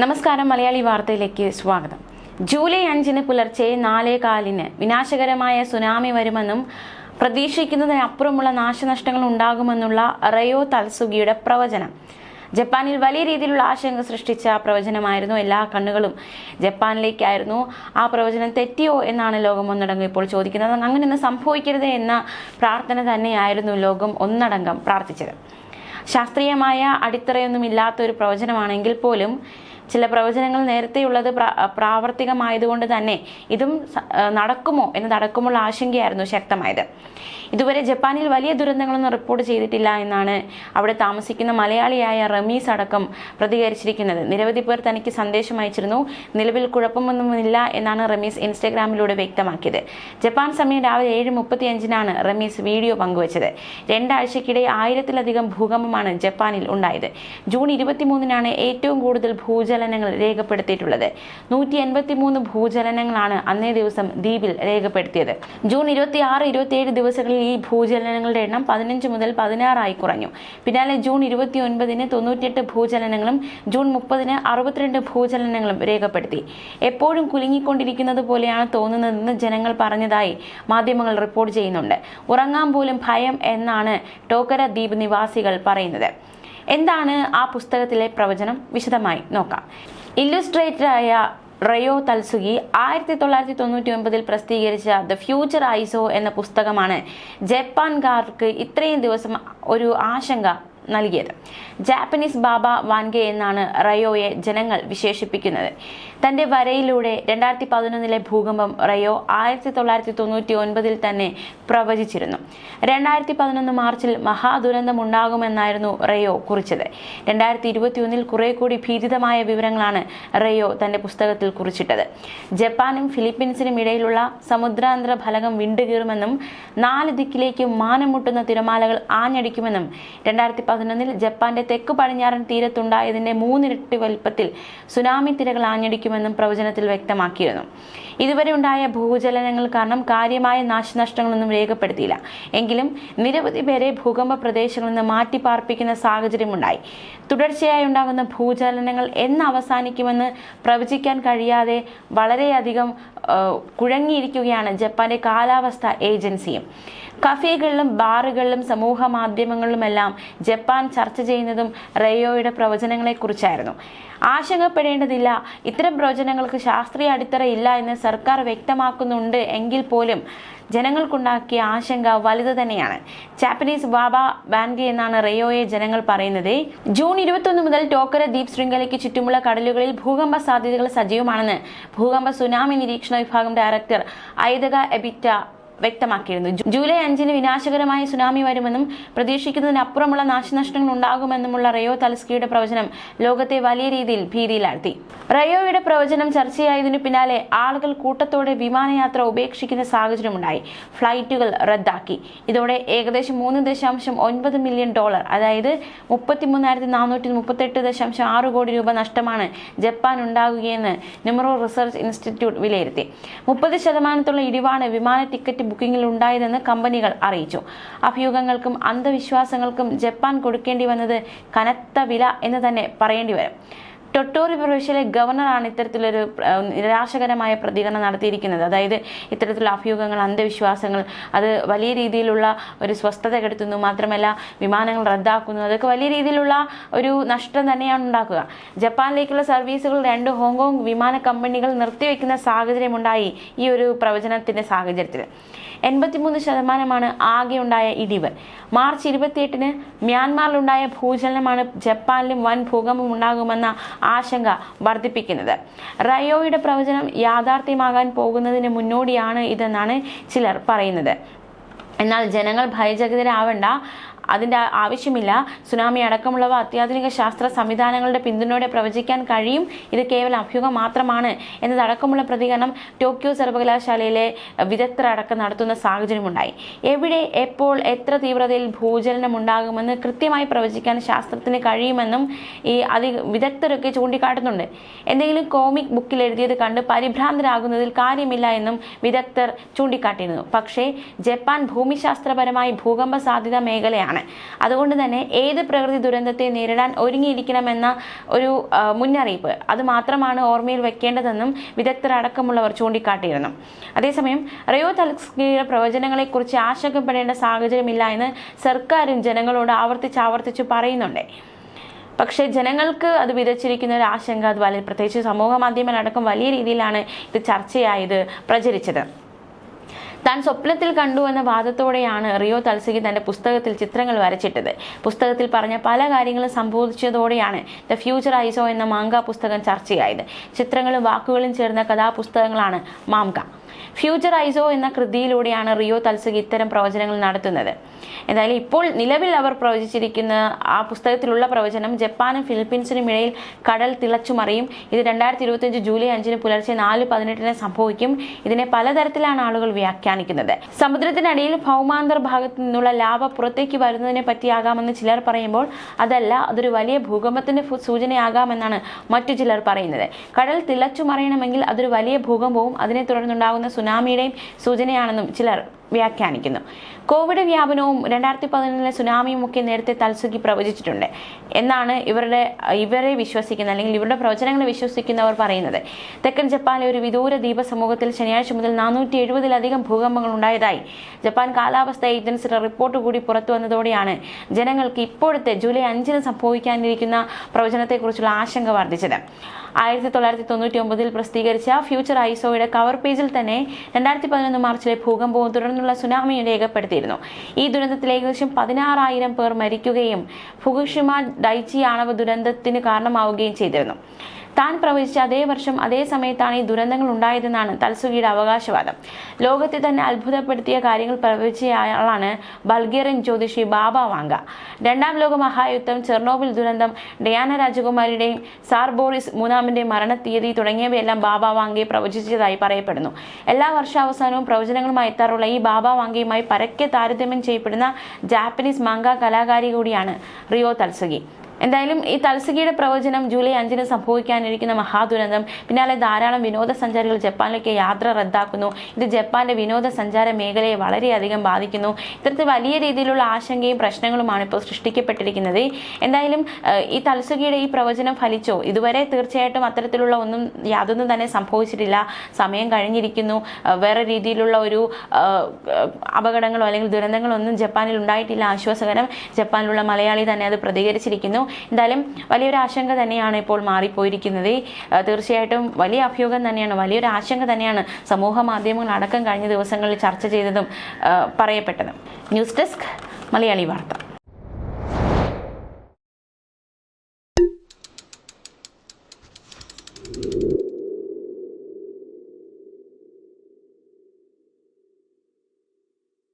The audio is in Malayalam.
നമസ്കാരം മലയാളി വാർത്തയിലേക്ക് സ്വാഗതം. ജൂലൈ അഞ്ചിന് പുലർച്ചെ നാലേ കാലിന് വിനാശകരമായ സുനാമി വരുമെന്നും പ്രതീക്ഷിക്കുന്നതിനപ്പുറമുള്ള നാശനഷ്ടങ്ങൾ ഉണ്ടാകുമെന്നുള്ള റയോ തൽസുഗിയുടെ പ്രവചനം. ജപ്പാനിൽ വലിയ രീതിയിലുള്ള ആശങ്ക സൃഷ്ടിച്ച പ്രവചനമായിരുന്നു എല്ലാ കണ്ണുകളും. ജപ്പാനിലേക്കായിരുന്നു ആ പ്രവചനം തെറ്റിയോ എന്നാണ് ലോകം ഒന്നടങ്കം ഇപ്പോൾ ചോദിക്കുന്നത്. അങ്ങനെയൊന്നും സംഭവിക്കരുത് എന്ന പ്രാർത്ഥന തന്നെയായിരുന്നു ലോകം ഒന്നടങ്കം പ്രാർത്ഥിച്ചത്. ശാസ്ത്രീയമായ അടിത്തറയൊന്നും ഇല്ലാത്ത ഒരു പ്രവചനമാണെങ്കിൽ പോലും ചില പ്രവചനങ്ങൾ നേരത്തെയുള്ളത് പ്രാ- പ്രാവർത്തികമായതുകൊണ്ട് തന്നെ ഇതും നടക്കുമോ എന്ന് എന്നതടക്കമുള്ള ആശങ്കയായിരുന്നു ശക്തമായത്. ഇതുവരെ ജപ്പാനിൽ വലിയ ദുരന്തങ്ങളൊന്നും റിപ്പോർട്ട് ചെയ്തിട്ടില്ല എന്നാണ് അവിടെ താമസിക്കുന്ന മലയാളിയായ റമീസ് അടക്കം പ്രതികരിച്ചിരിക്കുന്നത്. നിരവധി പേർ തനിക്ക് സന്ദേശം അയച്ചിരുന്നു. നിലവിൽ കുഴപ്പമൊന്നുമില്ല എന്നാണ് റമീസ് ഇൻസ്റ്റഗ്രാമിലൂടെ വ്യക്തമാക്കിയത്. ജപ്പാൻ സമയം രാവിലെ ഏഴ് മുപ്പത്തി അഞ്ചിനാണ് റമീസ് വീഡിയോ പങ്കുവച്ചത്. രണ്ടാഴ്ചക്കിടെ ആയിരത്തിലധികം ഭൂകമ്പമാണ് ജപ്പാനിൽ ഉണ്ടായത്. ജൂൺ ഇരുപത്തിമൂന്നിനാണ് ഏറ്റവും കൂടുതൽ ഭൂചലനങ്ങൾ രേഖപ്പെടുത്തിയിട്ടുള്ളത്. നൂറ്റി എൺപത്തി മൂന്ന് ഭൂചലനങ്ങളാണ് അന്നേ ദിവസം ദ്വീപിൽ രേഖപ്പെടുത്തിയത്. ജൂൺ ഇരുപത്തി ആറ് ഇരുപത്തിയേഴ് ദിവസങ്ങളിൽ ഈ ഭൂചലനങ്ങളുടെ എണ്ണം പതിനഞ്ച് മുതൽ പതിനാറായി കുറഞ്ഞു. പിന്നാലെ ജൂൺ ഇരുപത്തി ഒൻപതിന് തൊണ്ണൂറ്റിയെട്ട് ഭൂചലനങ്ങളും ജൂൺ മുപ്പതിന് അറുപത്തിരണ്ട് ഭൂചലനങ്ങളും രേഖപ്പെടുത്തി. എപ്പോഴും കുലുങ്ങിക്കൊണ്ടിരിക്കുന്നത് പോലെയാണ് തോന്നുന്നതെന്ന് ജനങ്ങൾ പറഞ്ഞതായി മാധ്യമങ്ങൾ റിപ്പോർട്ട് ചെയ്യുന്നുണ്ട്. ഉറങ്ങാൻ പോലും ഭയം എന്നാണ് ടോക്കര ദ്വീപ് നിവാസികൾ പറയുന്നത്. എന്താണ് ആ പുസ്തകത്തിലെ പ്രവചനം? വിശദമായി നോക്കാം. ഇല്ലുസ്ട്രേറ്ററായ റയോ തൽസുഗി ആയിരത്തി തൊള്ളായിരത്തി തൊണ്ണൂറ്റി ഒൻപതിൽ പ്രസിദ്ധീകരിച്ച ദ ഫ്യൂച്ചർ ഐസോ എന്ന പുസ്തകമാണ് ജപ്പാൻകാർക്ക് ഇത്രയും ദിവസം ഒരു ആശങ്ക നൽകിയത്. ജാപ്പനീസ് ബാബ വാൻഗെ എന്നാണ് റയോയെ ജനങ്ങൾ വിശേഷിപ്പിക്കുന്നത്. തന്റെ വരയിലൂടെ രണ്ടായിരത്തി പതിനൊന്നിലെ ഭൂകമ്പം റയോ ആയിരത്തി തൊള്ളായിരത്തി തൊണ്ണൂറ്റി ഒൻപതിൽ തന്നെ പ്രവചിച്ചിരുന്നു. രണ്ടായിരത്തി പതിനൊന്ന് മാർച്ചിൽ മഹാദുരന്തം ഉണ്ടാകുമെന്നായിരുന്നു റയോ കുറിച്ചത്. രണ്ടായിരത്തി ഇരുപത്തിയൊന്നിൽ കുറെ കൂടി ഭീതിതമായ വിവരങ്ങളാണ് റയോ തന്റെ പുസ്തകത്തിൽ കുറിച്ചിട്ടത്. ജപ്പാനും ഫിലിപ്പീൻസിനും ഇടയിലുള്ള സമുദ്രാന്തര ഫലകം വിണ്ടുകീറുമെന്നും നാല് ദിക്കിലേക്കും മാനം മുട്ടുന്ന തിരമാലകൾ ആഞ്ഞടിക്കുമെന്നും രണ്ടായിരത്തി പതിനൊന്നിൽ ജപ്പാന്റെ തെക്ക് പടിഞ്ഞാറൻ തീരത്തുണ്ടായതിന്റെ മൂന്നിരട്ടി വലിപ്പത്തിൽ സുനാമി തിരകൾ ആഞ്ഞടിക്കുമെന്നും പ്രവചനത്തിൽ വ്യക്തമാക്കിയിരുന്നു. ഇതുവരെ ഉണ്ടായ ഭൂചലനങ്ങൾ കാരണം കാര്യമായ നാശനഷ്ടങ്ങളൊന്നും രേഖപ്പെടുത്തിയില്ല. എങ്കിലും നിരവധി പേരെ ഭൂകമ്പ പ്രദേശങ്ങളിൽ നിന്ന് മാറ്റിപ്പാർപ്പിക്കുന്ന സാഹചര്യമുണ്ടായി. തുടർച്ചയായി ഉണ്ടാകുന്ന ഭൂചലനങ്ങൾ എന്ന് അവസാനിക്കുമെന്ന് പ്രവചിക്കാൻ കഴിയാതെ വളരെയധികം കുഴങ്ങിയിരിക്കുകയാണ് ജപ്പാന്റെ കാലാവസ്ഥ ഏജൻസിയും. കഫേകളിലും ബാറുകളിലും സമൂഹ മാധ്യമങ്ങളിലുമെല്ലാം ജപ്പാൻ ചർച്ച ചെയ്യുന്നതും റയോയുടെ പ്രവചനങ്ങളെക്കുറിച്ചായിരുന്നു. ആശങ്കപ്പെടേണ്ടതില്ല. ഇത്തരം പ്രവചനങ്ങൾക്ക് ശാസ്ത്രീയ അടിത്തറ ഇല്ല എന്ന് സർക്കാർ വ്യക്തമാക്കുന്നുണ്ട് എങ്കിൽ പോലും ജനങ്ങൾക്കുണ്ടാക്കിയ ആശങ്ക വലുത് തന്നെയാണ്. ജാപ്പനീസ് വാബ ബാൻഗെ എന്നാണ് റയോയെ ജനങ്ങൾ പറയുന്നത്. ജൂൺ ഇരുപത്തൊന്ന് മുതൽ ടോക്കര ദ്വീപ് ശൃംഖലയ്ക്ക് ചുറ്റുമുള്ള കടലുകളിൽ ഭൂകമ്പ സാധ്യതകൾ സജീവമാണെന്ന് ഭൂകമ്പ സുനാമി നിരീക്ഷണ വിഭാഗം ഡയറക്ടർ ഐതക എബിറ്റ വ്യക്തമാക്കിയിരുന്നു. ജൂലൈ അഞ്ചിന് വിനാശകരമായ സുനാമി വരുമെന്നും പ്രതീക്ഷിക്കുന്നതിനപ്പുറമുള്ള നാശനഷ്ടങ്ങൾ ഉണ്ടാകുമെന്നുമുള്ള റയോ തലസ്കിയുടെ പ്രവചനം ലോകത്തെ വലിയ രീതിയിൽ ഭീതിയിലാഴ്ത്തി. റയോയുടെ പ്രവചനം ചർച്ചയായതിനു പിന്നാലെ ആളുകൾ കൂട്ടത്തോടെ വിമാനയാത്ര ഉപേക്ഷിക്കുന്ന സാഹചര്യമുണ്ടായി. ഫ്ലൈറ്റുകൾ റദ്ദാക്കി. ഇതോടെ ഏകദേശം മൂന്ന് ദശാംശം ഒൻപത് മില്യൺ ഡോളർ അതായത് മുപ്പത്തി മൂന്നായിരത്തി നാനൂറ്റി മുപ്പത്തെട്ട് ദശാംശം ആറ് കോടി രൂപ നഷ്ടമാണ് ജപ്പാൻ ഉണ്ടാകുകയെന്ന് നെമറോ റിസർച്ച് ഇൻസ്റ്റിറ്റ്യൂട്ട് വിലയിരുത്തി. മുപ്പത് ശതമാനത്തുള്ള ഇടിവാണ് വിമാന ടിക്കറ്റ് ബുക്കിംഗിൽ ഉണ്ടായതെന്ന് കമ്പനികൾ അറിയിച്ചു. അഭ്യൂഹങ്ങൾക്കും അന്ധവിശ്വാസങ്ങൾക്കും ജപ്പാൻ കൊടുക്കേണ്ടി വന്നത് കനത്ത വില എന്ന് തന്നെ പറയേണ്ടി വരും. ടൊട്ടോറി പ്രവിശ്യയിലെ ഗവർണറാണ് ഇത്തരത്തിലൊരു നിരാശകരമായ പ്രതികരണം നടത്തിയിരിക്കുന്നത്. അതായത് ഇത്തരത്തിലുള്ള അഭ്യൂഹങ്ങൾ അന്ധവിശ്വാസങ്ങൾ അത് വലിയ രീതിയിലുള്ള ഒരു സ്വസ്ഥത കെടുത്തുന്നു മാത്രമല്ല വിമാനങ്ങൾ റദ്ദാക്കുന്നു. അതൊക്കെ വലിയ രീതിയിലുള്ള ഒരു നഷ്ടം തന്നെയാണ് ഉണ്ടാക്കുക. ജപ്പാനിലേക്കുള്ള സർവീസുകൾ രണ്ട് ഹോങ്കോങ് വിമാന കമ്പനികൾ നിർത്തിവെക്കുന്ന സാഹചര്യമുണ്ടായി ഈ ഒരു പ്രവചനത്തിന്റെ സാഹചര്യത്തിൽ. എൺപത്തിമൂന്ന് ശതമാനമാണ് ആകെ ഉണ്ടായ ഇടിവ്. മാർച്ച് ഇരുപത്തിയെട്ടിന് മ്യാൻമാറിലുണ്ടായ ഭൂചലനമാണ് ജപ്പാനിലും വൻ ഭൂകമ്പം ഉണ്ടാകുമെന്ന ആശങ്ക വർദ്ധിപ്പിക്കുന്നത്. റയോയുടെ പ്രവചനം യാഥാർത്ഥ്യമാകാൻ പോകുന്നതിന് മുന്നോടിയാണ് ഇതെന്നാണ് ചിലർ പറയുന്നത്. എന്നാൽ ജനങ്ങൾ ഭയചകിതരാവണ്ട. അതിന്റെ ആവശ്യമില്ല. സുനാമി അടക്കമുള്ളവ അത്യാധുനിക ശാസ്ത്ര സംവിധാനങ്ങളുടെ പിന്തുണയോടെ പ്രവചിക്കാൻ കഴിയും. ഇത് കേവലം അഭ്യൂഹം മാത്രമാണ്. എന്നതടക്കമുള്ള പ്രതികരണം ടോക്കിയോ സർവകലാശാലയിലെ വിദഗ്ധരടക്കം നടത്തുന്ന സാഹചര്യമുണ്ടായി. എവിടെ എപ്പോൾ എത്ര തീവ്രതയിൽ ഭൂചലനം ഉണ്ടാകുമെന്ന് കൃത്യമായി പ്രവചിക്കാൻ ശാസ്ത്രത്തിന് കഴിയുമെന്നും ഈ അതി വിദഗ്ധരൊക്കെ ചൂണ്ടിക്കാട്ടുന്നുണ്ട്. എന്തെങ്കിലും കോമിക് ബുക്കിൽ എഴുതിയത് കണ്ട് പരിഭ്രാന്തരാകുന്നതിൽ കാര്യമില്ല എന്നും വിദഗ്ധർ ചൂണ്ടിക്കാട്ടിയിരുന്നു. പക്ഷേ ജപ്പാൻ ഭൂമിശാസ്ത്രപരമായി ഭൂകമ്പ സാധ്യത മേഖലയാണ്. തന്നെയാണ് അതുകൊണ്ട് തന്നെ ഏത് പ്രകൃതി ദുരന്തത്തെ നേരിടാൻ ഒരുങ്ങിയിരിക്കണമെന്ന ഒരു മുന്നറിയിപ്പ് അത് മാത്രമാണ് ഓർമ്മയിൽ വെക്കേണ്ടതെന്നും വിദഗ്ധരടക്കമുള്ളവർ ചൂണ്ടിക്കാട്ടിയിരുന്നു. അതേസമയം റയോ തലസ്കിയുടെ പ്രവചനങ്ങളെക്കുറിച്ച് ആശങ്കപ്പെടേണ്ട സാഹചര്യമില്ല എന്ന് സർക്കാരും ജനങ്ങളോട് ആവർത്തിച്ച് ആവർത്തിച്ച് പറയുന്നുണ്ട്. പക്ഷേ ജനങ്ങൾക്ക് അത് വിതച്ചിരിക്കുന്ന ഒരു ആശങ്ക അത് വലിയ പ്രത്യേകിച്ച് സമൂഹ മാധ്യമങ്ങളടക്കം വലിയ രീതിയിലാണ് ഇത് ചർച്ചയായത് പ്രചരിച്ചത്. താൻ സ്വപ്നത്തിൽ കണ്ടു എന്ന വാദത്തോടെയാണ് റിയോ തൽസികി തന്റെ പുസ്തകത്തിൽ ചിത്രങ്ങൾ വരച്ചിട്ടത്. പുസ്തകത്തിൽ പറഞ്ഞ പല കാര്യങ്ങളും സംഭവിച്ചതോടെയാണ് ദ ഫ്യൂച്ചർ ഐസോ എന്ന മാങ്ക പുസ്തകം ചർച്ചയായത്. ചിത്രങ്ങളും വാക്കുകളും ചേർന്ന കഥാപുസ്തകങ്ങളാണ് മാംക ഫ്യൂച്ചർ ഐസോ എന്ന കൃതിയിലൂടെയാണ് റിയോ തൽസകി ഇത്തരം പ്രവചനങ്ങൾ നടത്തുന്നത്. എന്തായാലും ഇപ്പോൾ നിലവിൽ അവർ പ്രവചിച്ചിരിക്കുന്ന ആ പുസ്തകത്തിലുള്ള പ്രവചനം ജപ്പാനും ഫിലിപ്പീൻസിനും ഇടയിൽ കടൽ തിളച്ചുമറിയും ഇത് രണ്ടായിരത്തി ഇരുപത്തിയഞ്ച് ജൂലൈ അഞ്ചിന് പുലർച്ചെ നാല് പതിനെട്ടിന് സംഭവിക്കും. ഇതിനെ പലതരത്തിലാണ് ആളുകൾ വ്യാഖ്യാനിക്കുന്നത്. സമുദ്രത്തിനടിയിൽ ഭൗമാന്തർ ഭാഗത്ത് നിന്നുള്ള ലാവ പുറത്തേക്ക് വരുന്നതിനെ പറ്റിയാകാമെന്ന് ചിലർ പറയുമ്പോൾ അതല്ല അതൊരു വലിയ ഭൂകമ്പത്തിന്റെ സൂചനയാകാമെന്നാണ് മറ്റു ചിലർ പറയുന്നത്. കടൽ തിളച്ചു മറയണമെങ്കിൽ അതൊരു വലിയ ഭൂകമ്പവും അതിനെ തുടർന്നുണ്ടാകുന്ന സുനാമിയുടെയും സൂചനയാണെന്നും ചിലർ വ്യാഖ്യാനിക്കുന്നു. കോവിഡ് വ്യാപനവും രണ്ടായിരത്തി പതിനൊന്നിലെ സുനാമിയും ഒക്കെ നേരത്തെ തൽസുഖി പ്രവചിച്ചിട്ടുണ്ട്. എന്നാണ് ഇവരുടെ ഇവരെ വിശ്വസിക്കുന്ന അല്ലെങ്കിൽ ഇവരുടെ പ്രവചനങ്ങളെ വിശ്വസിക്കുന്നവർ പറയുന്നത്. തെക്കൻ ജപ്പാനിലെ ഒരു വിദൂര ദ്വീപ സമൂഹത്തിൽ ശനിയാഴ്ച മുതൽ നാനൂറ്റി എഴുപതിലധികം ഭൂകമ്പങ്ങൾ ഉണ്ടായതായി ജപ്പാൻ കാലാവസ്ഥ ഏജൻസിയുടെ റിപ്പോർട്ട് കൂടി പുറത്തു വന്നതോടെയാണ് ജനങ്ങൾക്ക് ഇപ്പോഴത്തെ ജൂലൈ അഞ്ചിന് സംഭവിക്കാനിരിക്കുന്ന പ്രവചനത്തെക്കുറിച്ചുള്ള ആശങ്ക വർദ്ധിച്ചത്. ആയിരത്തി തൊള്ളായിരത്തി തൊണ്ണൂറ്റി ഒമ്പതിൽ പ്രസിദ്ധീകരിച്ച ഫ്യൂച്ചർ ഐസോയുടെ കവർ പേജിൽ തന്നെ രണ്ടായിരത്തി പതിനൊന്ന് മാർച്ചിലെ ഭൂകമ്പവും തുടർന്നുള്ള സുനാമിയും രേഖപ്പെടുത്തിയിരുന്നു ഈ ദുരന്തത്തിൽ ഏകദേശം പതിനാറായിരം പേർ മരിക്കുകയും ഫുകുഷിമ ഡൈച്ചി ആണവ ദുരന്തത്തിന് കാരണമാവുകയും ചെയ്തിരുന്നു. താൻ പ്രവചിച്ച അതേ വർഷം അതേ സമയത്താണ് ഈ ദുരന്തങ്ങൾ ഉണ്ടായതെന്നാണ് തൽസുഖിയുടെ അവകാശവാദം. ലോകത്തെ തന്നെ അത്ഭുതപ്പെടുത്തിയ കാര്യങ്ങൾ പ്രവചിച്ചയാളാണ് ബൾഗേറിയൻ ജ്യോതിഷി ബാബ വാങ്ക. രണ്ടാം ലോക മഹായുദ്ധം ചെർണോബിൽ ദുരന്തം ഡയാന രാജകുമാരിയുടെയും സാർ ബോറിസ് മരണ തീയതി തുടങ്ങിയവയെല്ലാം ബാബ വാങ്കയെ പ്രവചിച്ചതായി പറയപ്പെടുന്നു. എല്ലാ വർഷാവസാനവും പ്രവചനങ്ങളുമായി എത്താറുള്ള ഈ ബാബ വാങ്കയുമായി പരക്കെ താരതമ്യം ചെയ്യപ്പെടുന്ന ജാപ്പനീസ് മാങ്ക കലാകാരി കൂടിയാണ് റിയോ തൽസുഗി. എന്തായാലും ഈ തൽസികയുടെ പ്രവചനം ജൂലൈ അഞ്ചിന് സംഭവിക്കാനിരിക്കുന്ന മഹാദുരന്തം പിന്നാലെ ധാരാളം വിനോദസഞ്ചാരികൾ ജപ്പാനിലേക്ക് യാത്ര റദ്ദാക്കുന്നു. ഇത് ജപ്പാന്റെ വിനോദസഞ്ചാര മേഖലയെ വളരെയധികം ബാധിക്കുന്നു. ഇത്തരത്തിൽ വലിയ രീതിയിലുള്ള ആശങ്കയും പ്രശ്നങ്ങളുമാണ് ഇപ്പോൾ സൃഷ്ടിക്കപ്പെട്ടിരിക്കുന്നത്. എന്തായാലും ഈ തൽസുകയുടെ ഈ പ്രവചനം ഫലിച്ചോ? ഇതുവരെ തീർച്ചയായിട്ടും അത്തരത്തിലുള്ള ഒന്നും യാതൊന്നും തന്നെ സംഭവിച്ചിട്ടില്ല. സമയം കഴിഞ്ഞിരിക്കുന്നു. വേറെ രീതിയിലുള്ള ഒരു അപകടങ്ങളോ അല്ലെങ്കിൽ ദുരന്തങ്ങളോ ഒന്നും ജപ്പാനിൽ ഉണ്ടായിട്ടില്ല. ആശ്വാസകരം ജപ്പാനിലുള്ള മലയാളി തന്നെ അത് പ്രതികരിച്ചിരിക്കുന്നു. എന്തായാലും വലിയൊരു ആശങ്ക തന്നെയാണ് ഇപ്പോൾ മാറിപ്പോയിരിക്കുന്നത്. തീർച്ചയായിട്ടും വലിയ അഭ്യൂഹം തന്നെയാണ് വലിയൊരു ആശങ്ക തന്നെയാണ് സമൂഹ മാധ്യമങ്ങൾ അടക്കം കഴിഞ്ഞ ദിവസങ്ങളിൽ ചർച്ച ചെയ്തതും പറയപ്പെട്ടതും. ന്യൂസ് ഡെസ്ക് മലയാളി വാർത്ത.